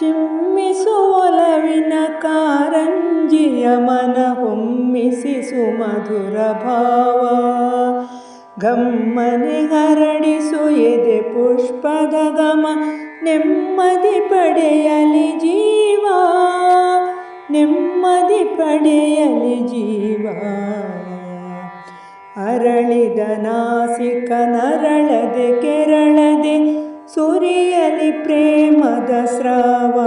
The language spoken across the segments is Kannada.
ಚಿಮ್ಮಿಸುವೊಲವಿನ ಕಾರಂಜಿಯ ಹೊಮ್ಮಿಸಿ ಸುಮಧುರ ಭಾವ. ಗಮ್ಮನೆ ಹರಡಿಸು ಎದೆ ಪುಷ್ಪದ ಗಮ ನೆಮ್ಮದಿ ಪಡೆಯಲಿ ಜೀವ. ನೆಮ್ಮದಿ ಪಡೆಯಲಿ ಜೀವ. ಅರಳಿದ ನಾಸಿಕ ನರಳದೆ ಕೆರಳದೆ ಸುರಿಯಲಿ ಪ್ರೇಮದ ಸ್ರಾವ.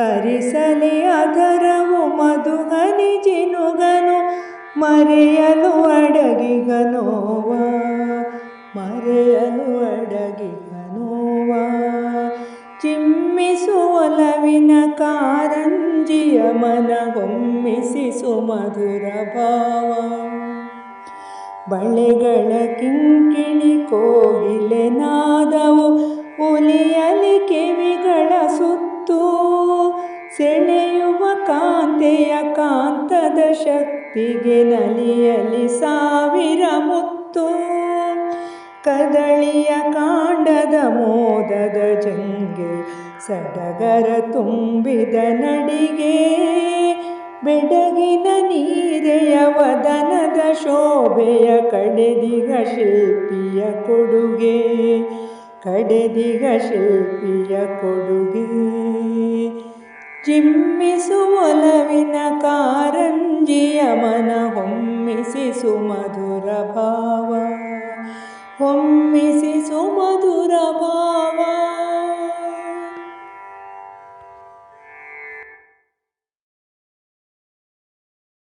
ಹರಿಸಲಿ ಅದರವು ಮಧುಗನಿ ಜಿನುಗನು ಮರೆಯಲು ಅಡಗಿಗನೋವ. ಮರೆಯಲು ಅಡಗಿಗನೋವ. ಚಿಮ್ಮಿಸುವಲವಿನ ಕಾರಂಜಿಯ ಮನ ಹೊಮ್ಮಿಸಿ ಸುಮಧುರ ಭಾವ. ಬಳೆಗಳ ಕಿಂಕಿಣಿ ಕೋಗಿಲೆ ನಾದವು ಉಲಿಯಲಿ ಕಿವಿಗಳ ಸುತ್ತು ಸೆಳೆಯುವ ಕಾಂತೆಯ ಕಾಂತದ ಶಕ್ತಿಗೆ ನಲಿಯಲಿ ಸಾವಿರ ಮುತ್ತು. ಕದಳಿಯ ಕಾಂಡದ ಮೋದದ ಜಂಗೆ ಸಡಗರ ತುಂಬಿದ ನಡಿಗೆ. ಬೆಡಗಿನ ನೀರೆಯ ವದನದ ಶೋಭೆಯ ಕಡೆದಿಗ ಶಿಲ್ಪಿಯ ಕೊಡುಗೆ. ಕಡೆದಿಗ ಶಿಲ್ಪಿಯ ಕೊಡುಗೆ. ಚಿಮ್ಮಿಸುವೊಲವಿನ ಕಾರಂಜಿಯ ಮನ ಹೊಮ್ಮಿಸಿ ಸುಮಧುರ ಭಾವ. ಹೊಮ್ಮಿಸಿ ಸುಮಧುರ ಭಾವ.